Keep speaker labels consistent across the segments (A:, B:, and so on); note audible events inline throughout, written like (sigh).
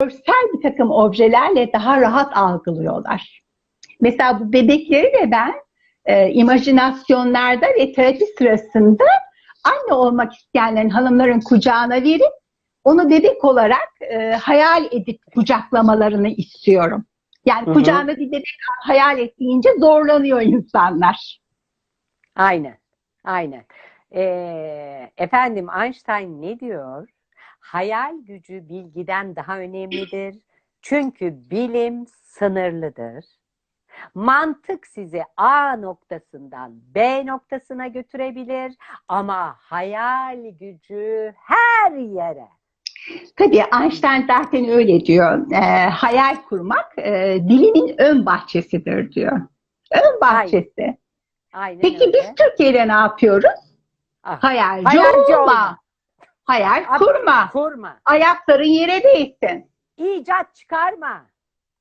A: görsel bir takım objelerle daha rahat algılıyorlar. Mesela bu bebekleri de ben e, imajinasyonlarda ve terapi sırasında anne olmak isteyenlerin hanımların kucağına verip onu bebek olarak e, hayal edip kucaklamalarını istiyorum. Yani
B: Hı hı.
A: kucağına bir bebek hayal ettiğince zorlanıyor insanlar.
B: Aynen. Aynen. Ee, efendim Einstein ne diyor? Hayal gücü bilgiden daha önemlidir. Çünkü bilim sınırlıdır. Mantık sizi A noktasından B noktasına götürebilir ama hayal gücü her yere.
A: Tabii Einstein zaten öyle diyor. E, hayal kurmak e, bilimin ön bahçesidir diyor. Ön bahçesi.
B: Aynen
A: Peki
B: öyle.
A: biz Türkiye'de ne yapıyoruz?
B: Ah,
A: Hayalci,
B: Hayalci
A: olma.
B: olma.
A: Hayal
B: Ab-
A: kurma.
B: kurma.
A: Ayakların yere değsin.
B: İcat çıkarma.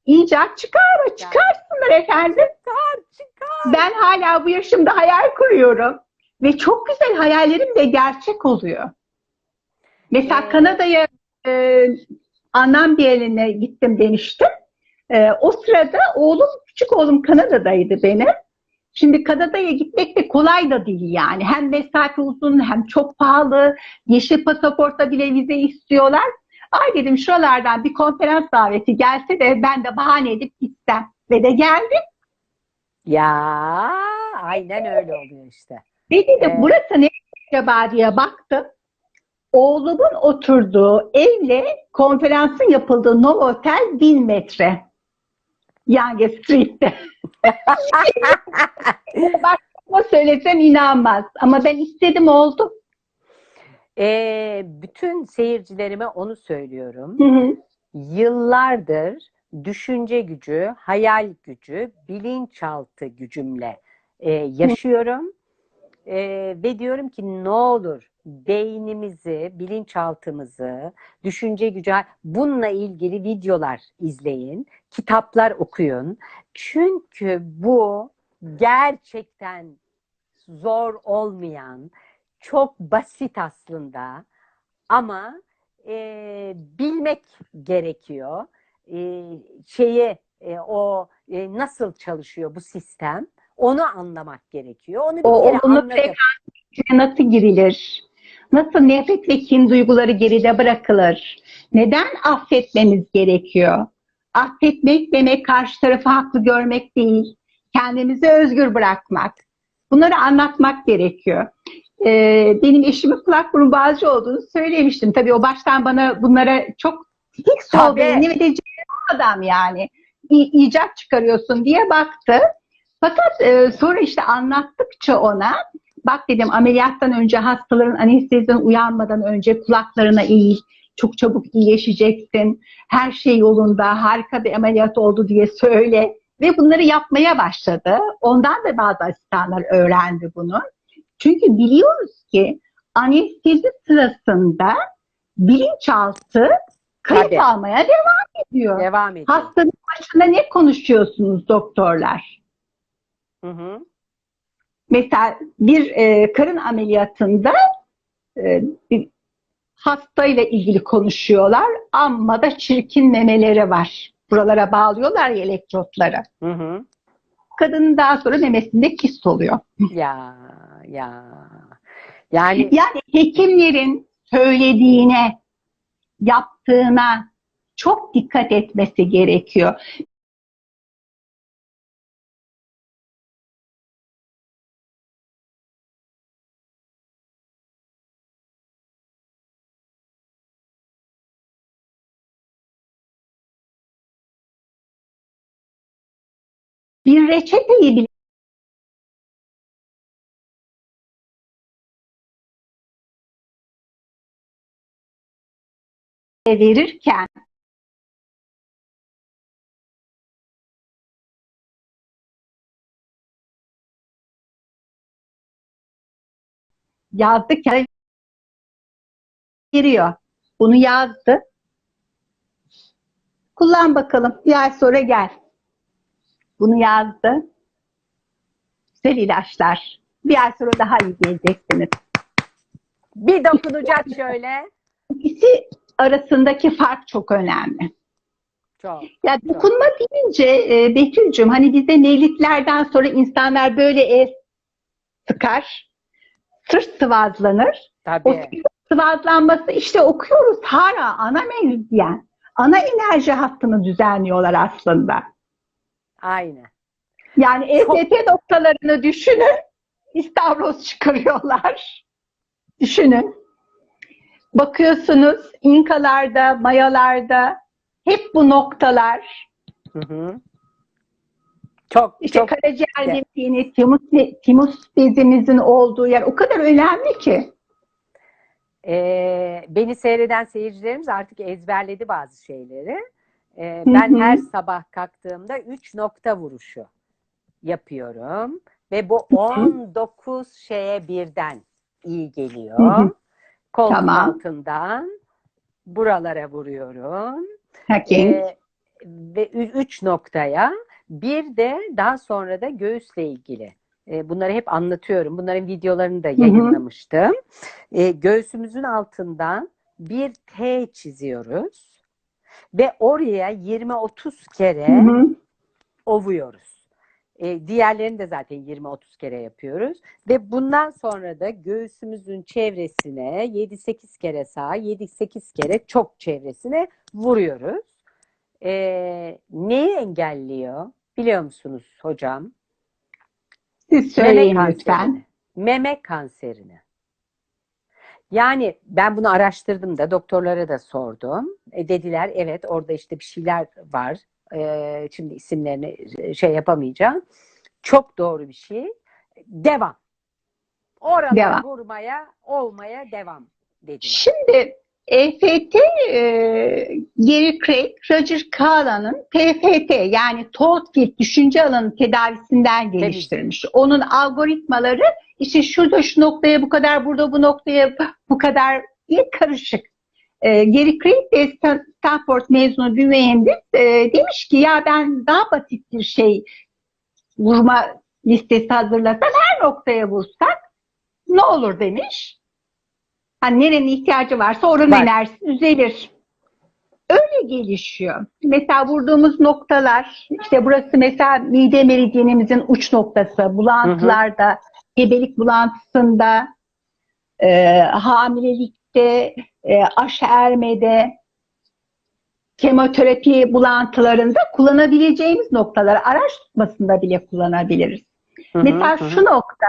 A: İcat çıkarma. Çıkarsınlar efendim.
B: Çıkar, çıkar.
A: Ben hala bu yaşımda hayal kuruyorum. Ve çok güzel hayallerim de gerçek oluyor. Mesela
B: Ee,
A: Kanada'ya e, anlam bir eline gittim demiştim. E, o sırada oğlum, küçük oğlum Kanada'daydı benim. Şimdi Kanada'ya gitmek de kolay da değil yani. Hem mesafe uzun hem çok pahalı. Yeşil pasaportta bile vize istiyorlar. Ay dedim şuralardan bir konferans daveti gelse de ben de bahane edip gitsem. Ve de geldim.
B: Ya aynen öyle oluyor işte.
A: Ve dedim
B: Evet.
A: burası ne acaba diye baktım. Oğlumun oturduğu evle konferansın yapıldığı Novotel 1000 metre. Young Street'te. (laughs) Başkasına söylesem inanmaz. Ama ben istedim oldu.
B: Ee, bütün seyircilerime onu söylüyorum.
A: Hı hı.
B: Yıllardır düşünce gücü, hayal gücü, bilinçaltı gücümle e, yaşıyorum. E, ve diyorum ki ne olur beynimizi, bilinçaltımızı, düşünce gücü, bununla ilgili videolar izleyin, kitaplar okuyun. Çünkü bu gerçekten zor olmayan, çok basit aslında ama e, bilmek gerekiyor. E, şeyi e, o e, nasıl çalışıyor bu sistem onu anlamak gerekiyor. Onu bir
A: O
B: kere
A: olumlu
B: anladık.
A: frekansına nasıl girilir? Nasıl nefret ve kin duyguları geride bırakılır? Neden affetmemiz gerekiyor? Affetmek demek karşı tarafı haklı görmek değil. Kendimizi özgür bırakmak. Bunları anlatmak gerekiyor. Ee, benim eşimin kulak burun bağcı olduğunu söylemiştim. Tabii o baştan bana bunlara çok dik sol beyinli ve de adam yani. İ- icat çıkarıyorsun diye baktı. Fakat e, sonra işte anlattıkça ona bak dedim ameliyattan önce hastaların anesteziden uyanmadan önce kulaklarına eğil. Çok çabuk iyileşeceksin. Her şey yolunda. Harika bir ameliyat oldu diye söyle. Ve bunları yapmaya başladı. Ondan da bazı asistanlar öğrendi bunu. Çünkü biliyoruz ki anestezi sırasında bilinçaltı kayıp
B: Tabii.
A: almaya devam ediyor.
B: Devam ediyor.
A: Hastanın başında ne konuşuyorsunuz doktorlar?
B: Hı hı.
A: Mesela bir e, karın ameliyatında e, bir hastayla ilgili konuşuyorlar ama da çirkin memeleri var. Buralara bağlıyorlar ya elektrotları.
B: Hı hı.
A: Kadının daha sonra memesinde kist oluyor.
B: Ya ya. Yani
A: Yani hekimlerin söylediğine, yaptığına çok dikkat etmesi gerekiyor. Bir reçeteyi bile verirken yazdı ki giriyor. Bunu yazdı. Kullan bakalım. Ay sonra gel. Bunu yazdı. Güzel ilaçlar. Bir ay sonra daha iyi geleceksiniz.
B: bir dokunacak şöyle.
A: İkisi arasındaki fark çok önemli.
B: Çok.
A: Ya dokunma deyince e, Betül'cüm hani bizde mevlitlerden sonra insanlar böyle el sıkar, sırt sıvazlanır. O
B: Tabii.
A: sırt sıvazlanması işte okuyoruz hala ana meridyen, ana enerji hattını düzenliyorlar aslında.
B: Aynı.
A: Yani
B: Çok-
A: EFT noktalarını düşünün, istavroz çıkarıyorlar. Düşünün. Bakıyorsunuz İnkalarda, Mayalarda hep bu noktalar
B: Hı hı. Çok
A: İşte
B: çok
A: karaciğer lifini, timus, timus bezimizin olduğu yer o kadar önemli ki.
B: Ee, beni seyreden seyircilerimiz artık ezberledi bazı şeyleri.
A: Hı
B: ben
A: hı.
B: her sabah kalktığımda 3 nokta vuruşu yapıyorum ve bu 19 şeye birden iyi geliyor. Koltuğun
A: Tamam.
B: altından buralara vuruyorum.
A: Hakim.
B: Ee, ve üç noktaya bir de daha sonra da göğüsle ilgili. Ee, bunları hep anlatıyorum. Bunların videolarını da yayınlamıştım. Ee, göğsümüzün altından bir T çiziyoruz ve oraya 20-30 kere
A: Hı hı.
B: ovuyoruz. Ee, diğerlerini de zaten 20-30 kere yapıyoruz. Ve bundan sonra da göğsümüzün çevresine 7-8 kere sağa, 7-8 kere çok çevresine vuruyoruz. Ee, neyi engelliyor biliyor musunuz hocam?
A: Siz
B: Meme
A: söyleyin
B: kanserini.
A: lütfen.
B: Meme kanserini. Yani ben bunu araştırdım da doktorlara da sordum. E, dediler evet orada işte bir şeyler var. E, şimdi isimlerini şey yapamayacağım. Çok doğru bir şey. Devam. Oralara
A: Devam.
B: vurmaya, olmaya devam dediler.
A: Şimdi EFT e, Gary Craig, Roger Kahla'nın TFT yani Thought Field düşünce alanı tedavisinden geliştirmiş. Onun algoritmaları işte şurada şu noktaya bu kadar, burada bu noktaya bu kadar diye karışık. E, Gary Craig de Stan- Stanford mezunu bir mühendis e, demiş ki ya ben daha basit bir şey vurma listesi hazırlasam her noktaya vursak ne olur demiş. Hani nerenin ihtiyacı varsa oranın
B: Var.
A: enerjisi düzelir. Öyle gelişiyor. Mesela vurduğumuz noktalar, işte burası mesela mide meridyenimizin uç noktası, bulantılarda, gebelik bulantısında, e, hamilelikte, e, aş ermede, kemoterapi bulantılarında kullanabileceğimiz noktaları araç tutmasında bile kullanabiliriz.
B: Hı hı,
A: Mesela
B: hı.
A: şu nokta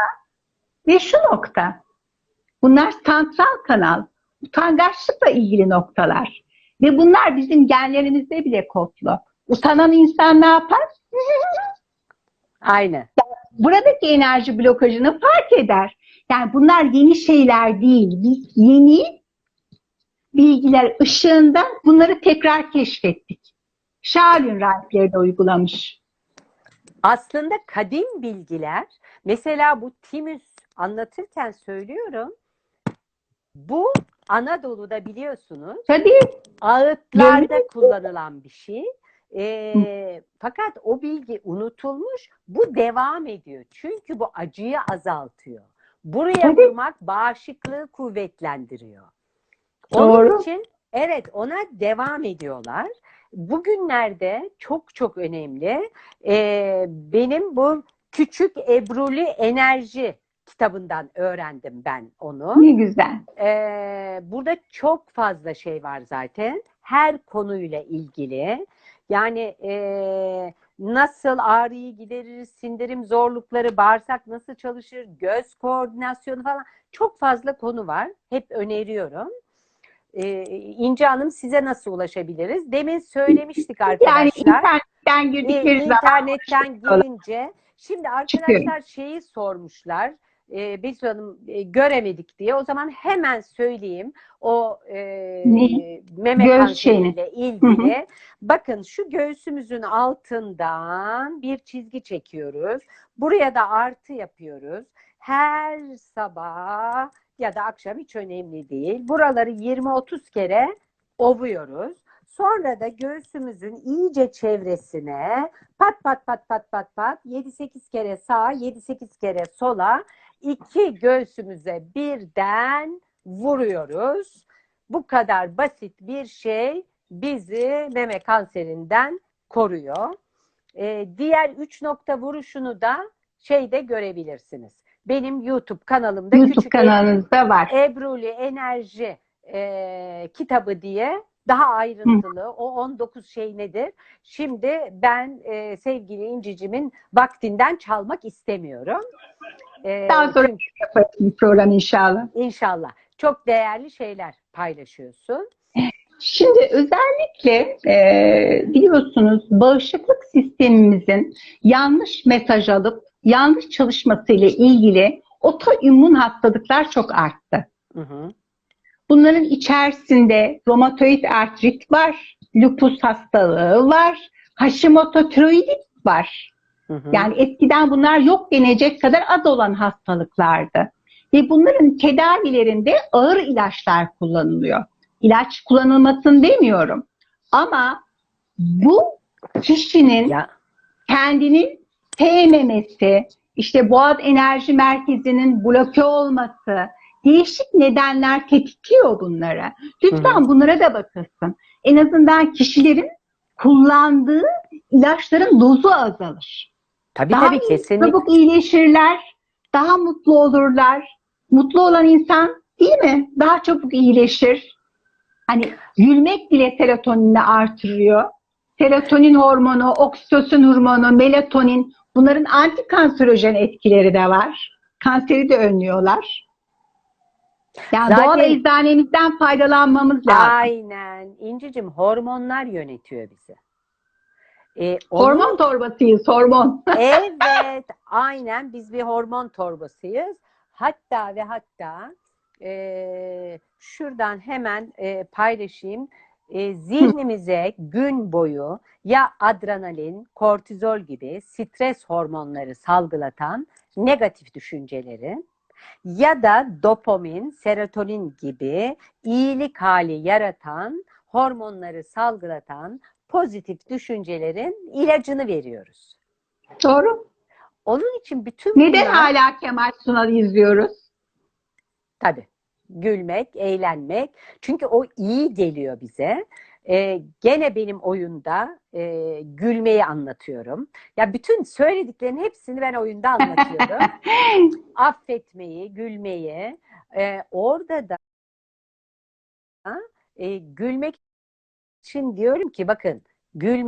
A: ve şu nokta. Bunlar santral kanal, utangaçlıkla ilgili noktalar. Ve bunlar bizim genlerimizde bile kodlu. Utanan insan ne yapar?
B: Aynı.
A: Buradaki enerji blokajını fark eder. Yani bunlar yeni şeyler değil. Biz yeni bilgiler ışığında bunları tekrar keşfettik. Shaolin rahipleri de uygulamış.
B: Aslında kadim bilgiler, mesela bu Timüs anlatırken söylüyorum, bu Anadolu'da biliyorsunuz
A: Tabii
B: ağıtlarda
A: Dönüyor.
B: kullanılan bir şey. Ee, fakat o bilgi unutulmuş, bu devam ediyor. Çünkü bu acıyı azaltıyor. Buraya
A: Tabii.
B: vurmak bağışıklığı kuvvetlendiriyor. Onun
A: Doğru.
B: için evet ona devam ediyorlar. Bugünlerde çok çok önemli. Ee, benim bu Küçük Ebruli Enerji kitabından öğrendim ben onu.
A: ne güzel.
B: Ee, burada çok fazla şey var zaten. Her konuyla ilgili. Yani e, nasıl ağrıyı gideririz, sindirim zorlukları, bağırsak nasıl çalışır, göz koordinasyonu falan. Çok fazla konu var. Hep öneriyorum. Ee, İnce Hanım size nasıl ulaşabiliriz? Demin söylemiştik
A: Yani
B: arkadaşlar.
A: internetten
B: İ-
A: girdikleri zaman
B: İnternetten girince şimdi
A: Çıkıyor.
B: arkadaşlar şeyi sormuşlar. E, Betül Hanım e, göremedik diye. O zaman hemen söyleyeyim. O e,
A: Ne?
B: meme kanseriyle ilgili. Bakın şu göğsümüzün altından bir çizgi çekiyoruz. Buraya da artı yapıyoruz. Her sabah ya da akşam hiç önemli değil. Buraları 20-30 kere ovuyoruz. Sonra da göğsümüzün iyice çevresine pat pat pat pat pat pat 7-8 kere sağa 7-8 kere sola iki göğsümüze birden vuruyoruz. Bu kadar basit bir şey bizi meme kanserinden koruyor. Ee, diğer üç nokta vuruşunu da şeyde görebilirsiniz. Benim YouTube kanalımda
A: YouTube
B: küçük
A: kanalınızda var.
B: Ebruli Enerji e, kitabı diye daha ayrıntılı o 19 şey nedir? Şimdi ben e, sevgili İncicimin vaktinden çalmak istemiyorum. E,
A: Daha sonra yaparız bir program inşallah.
B: inşallah çok değerli şeyler paylaşıyorsun.
A: Şimdi özellikle e, biliyorsunuz bağışıklık sistemimizin yanlış mesaj alıp yanlış çalışmasıyla ilgili otoimmün hastalıklar çok arttı.
B: Hı hı.
A: Bunların içerisinde romatoid artrit var, lupus hastalığı var, Hashimoto tiroidit var.
B: Hı hı.
A: Yani eskiden bunlar yok denecek kadar az olan hastalıklardı. Ve bunların tedavilerinde ağır ilaçlar kullanılıyor. İlaç kullanılmasın demiyorum. Ama bu kişinin
B: ya
A: kendini sevmemesi, işte boğaz enerji merkezinin bloke olması, değişik nedenler tetikliyor bunları. Lütfen bunlara da bakılsın. En azından kişilerin kullandığı ilaçların dozu azalır.
B: Tabii
A: Daha
B: tabii kesinlikle.
A: Çabuk iyileşirler, daha mutlu olurlar. Mutlu olan insan değil mi? Daha çabuk iyileşir. Hani gülmek bile serotonini artırıyor. Serotonin hormonu, oksitosin hormonu, melatonin bunların antikanserojen etkileri de var. Kanseri de önlüyorlar. Yani
B: Zaten-
A: doğal eczanemizden faydalanmamız lazım.
B: Aynen. İncicim hormonlar yönetiyor bizi. Ee, onun-
A: Hormon torbasıyız, hormon. (laughs)
B: Evet, aynen biz bir hormon torbasıyız. Hatta ve hatta e, şuradan hemen e, paylaşayım. E, zihnimize gün boyu ya adrenalin, kortizol gibi stres hormonları salgılatan negatif düşünceleri ya da dopamin, serotonin gibi iyilik hali yaratan hormonları salgılatan pozitif düşüncelerin ilacını veriyoruz.
A: Doğru.
B: Onun için bütün
A: Neden
B: bunlar-
A: hala Kemal Sunal'ı izliyoruz?
B: Tabii. Gülmek, eğlenmek. Çünkü o iyi geliyor bize. Ee, gene benim oyunda e, gülmeyi anlatıyorum. Ya bütün söylediklerin hepsini ben oyunda anlatıyorum. (laughs) Affetmeyi, gülmeyi. Ee, orada da e, gülmek için diyorum ki bakın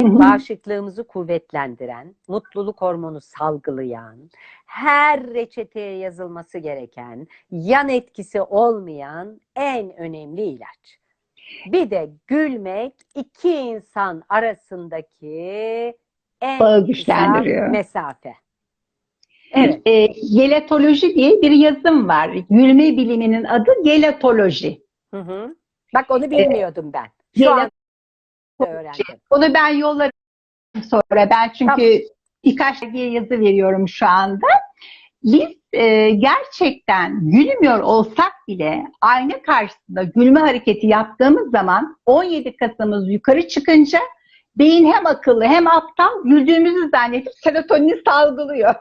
A: hı.
B: bağışıklığımızı kuvvetlendiren, mutluluk hormonu salgılayan, her reçeteye yazılması gereken, yan etkisi olmayan en önemli ilaç. Bir de gülmek iki insan arasındaki en
A: Bağı güçlendiriyor.
B: mesafe. Evet.
A: E, gelatoloji diye bir yazım var. Gülme biliminin adı gelatoloji.
B: Hı hı. Bak onu bilmiyordum ben. Şu an öğrendim.
A: Onu ben yollarım sonra. Ben çünkü birkaç dergiye yazı veriyorum şu anda. Biz e, gerçekten gülmüyor olsak bile ayna karşısında gülme hareketi yaptığımız zaman 17 Kasım'ız yukarı çıkınca beyin hem akıllı hem aptal güldüğümüzü zannedip serotonini salgılıyor.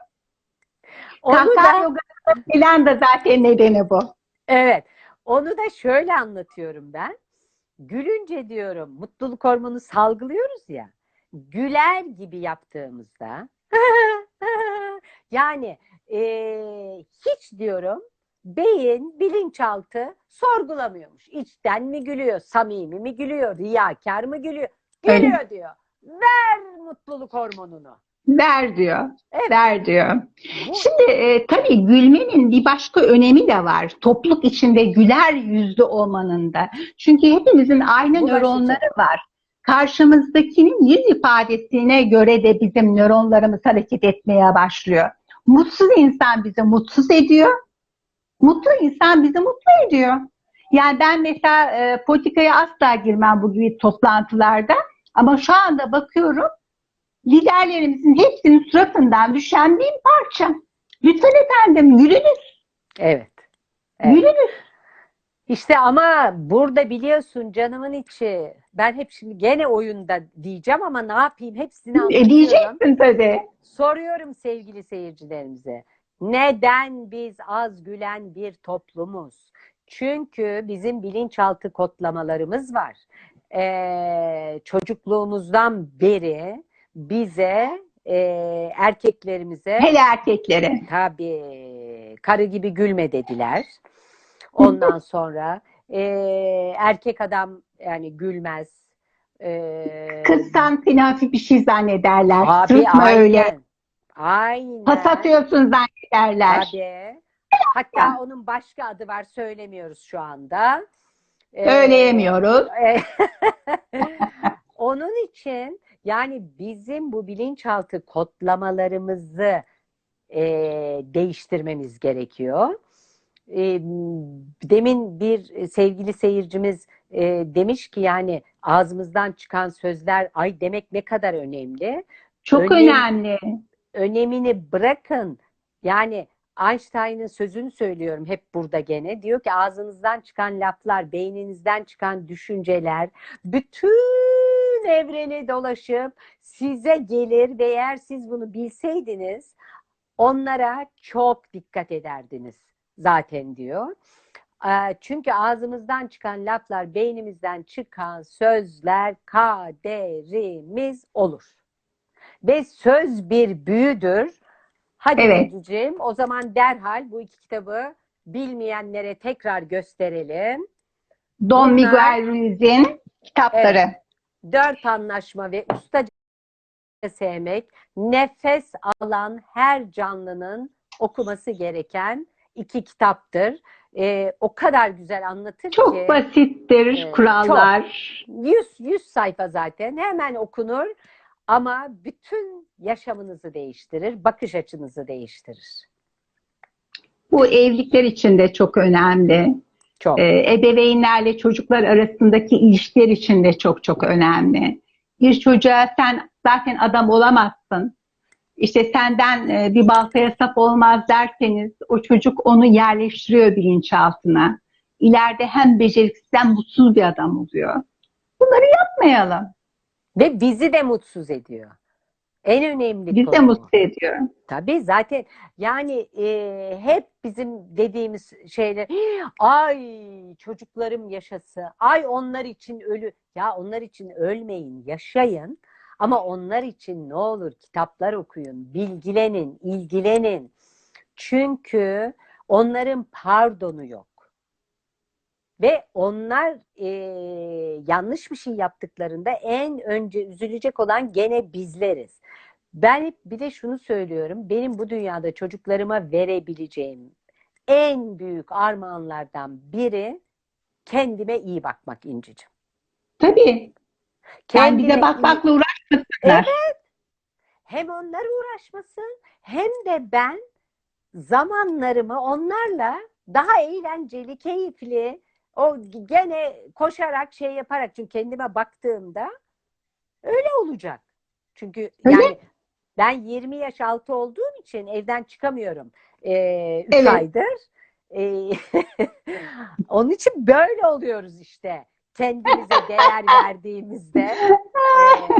B: Onu da
A: yogasının filan da zaten nedeni bu.
B: Evet. Onu da şöyle anlatıyorum ben. Gülünce diyorum mutluluk hormonu salgılıyoruz ya. Güler gibi yaptığımızda (laughs) yani eee, hiç diyorum beyin bilinçaltı sorgulamıyormuş. İçten mi gülüyor, samimi mi gülüyor, riyakar mı gülüyor? Gülüyor diyor. Ver mutluluk hormonunu.
A: Ver diyor.
B: Evet.
A: Ver diyor.
B: Bu-
A: Şimdi e, tabii gülmenin bir başka önemi de var. Topluluk içinde güler yüzlü olmanın da. Çünkü hepimizin aynı
B: Bulaşıcı.
A: nöronları var. Karşımızdakinin yüz ifadesine göre de bizim nöronlarımız hareket etmeye başlıyor. Mutsuz insan bizi mutsuz ediyor. Mutlu insan bizi mutlu ediyor. Yani ben mesela e, politikaya asla girmem bu gibi toplantılarda. Ama şu anda bakıyorum liderlerimizin hepsinin suratından düşen bir parça. Lütfen efendim gülünüz,
B: Evet. Evet.
A: gülünüz.
B: İşte ama burada biliyorsun canımın içi. Ben hep şimdi gene oyunda diyeceğim ama ne yapayım hepsini
A: E,
B: anlatıyorum.
A: diyeceksin tabii.
B: Soruyorum sevgili seyircilerimize. Neden biz az gülen bir toplumuz? Çünkü bizim bilinçaltı kodlamalarımız var. e, çocukluğumuzdan beri bize e, erkeklerimize
A: Hele erkeklere.
B: tabii karı gibi gülme dediler. Ondan sonra e, erkek adam yani gülmez. E,
A: Kızsan hafif bir şey zannederler.
B: Abi
A: Sırıtma
B: aynen.
A: öyle.
B: Aynen.
A: Pas atıyorsun zannederler.
B: Tabii. Hatta onun başka adı var söylemiyoruz şu anda. Ee,
A: Söyleyemiyoruz.
B: e, (laughs) onun için yani bizim bu bilinçaltı kodlamalarımızı e, değiştirmemiz gerekiyor. E, demin bir sevgili seyircimiz e, demiş ki yani ağzımızdan çıkan sözler ay demek ne kadar önemli.
A: Çok
B: Önemli.
A: önemli.
B: önemini bırakın. Yani Einstein'ın sözünü söylüyorum hep burada gene. Diyor ki ağzınızdan çıkan laflar, beyninizden çıkan düşünceler bütün evreni dolaşıp size gelir ve eğer siz bunu bilseydiniz onlara çok dikkat ederdiniz zaten diyor. Ee, Çünkü ağzımızdan çıkan laflar, beynimizden çıkan sözler kaderimiz olur. Ve söz bir büyüdür. Hadi
A: Evet.
B: Gülcüğüm, o zaman derhal bu iki kitabı bilmeyenlere tekrar gösterelim.
A: Don
B: Bunlar-
A: Miguel Ruiz'in kitapları.
B: Dört anlaşma ve ustaca sevmek, nefes alan her canlının okuması gereken iki kitaptır. Ee, o kadar güzel anlatır
A: Çok
B: ki.
A: basittir
B: Evet,
A: kurallar.
B: 100, 100 sayfa zaten hemen okunur ama bütün yaşamınızı değiştirir, bakış açınızı değiştirir.
A: Bu evlilikler için de çok önemli.
B: Çok.
A: Ee, ebeveynlerle çocuklar arasındaki ilişkiler için de çok çok önemli. Bir çocuğa sen zaten adam olamazsın. İşte senden e, bir baltaya sap olmaz derseniz o çocuk onu yerleştiriyor bilinçaltına. İleride hem beceriksiz hem mutsuz bir adam oluyor. Bunları yapmayalım.
B: Ve bizi de mutsuz ediyor. En önemli
A: Biz de
B: konu.
A: mutsuz ediyor.
B: Tabii zaten yani e, hep bizim dediğimiz şeyler ay çocuklarım yaşası ay onlar için ölü ya onlar için ölmeyin yaşayın ama onlar için ne olur kitaplar okuyun bilgilenin ilgilenin çünkü onların pardonu yok ve onlar e, yanlış bir şey yaptıklarında en önce üzülecek olan gene bizleriz. Ben hep bir de şunu söylüyorum. Benim bu dünyada çocuklarıma verebileceğim en büyük armağanlardan biri kendime iyi bakmak İnci'cim.
A: Tabii. Yani bize
B: Kendime
A: bakmakla uğraşmasınlar.
B: hem onlar uğraşmasın hem de ben zamanlarımı onlarla daha eğlenceli, keyifli, o gene koşarak şey yaparak çünkü kendime baktığımda öyle olacak. Çünkü
A: Öyle.
B: yani ben 20 yaş altı olduğum için evden çıkamıyorum. 3
A: Evet.
B: aydır. Ee, (laughs) onun için böyle oluyoruz işte. Kendimize değer (laughs) verdiğimizde,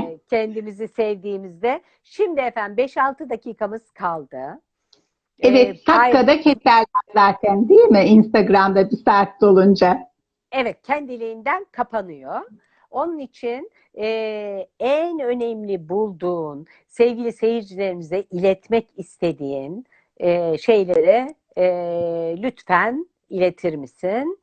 B: e, kendimizi sevdiğimizde. Şimdi efendim 5-6 dakikamız kaldı.
A: Evet,
B: pay-
A: dakikada keserler zaten değil mi? Instagram'da bir saat dolunca.
B: Evet, kendiliğinden kapanıyor. Onun için e, en önemli bulduğun, sevgili seyircilerimize iletmek istediğin e, şeyleri e, lütfen iletir misin?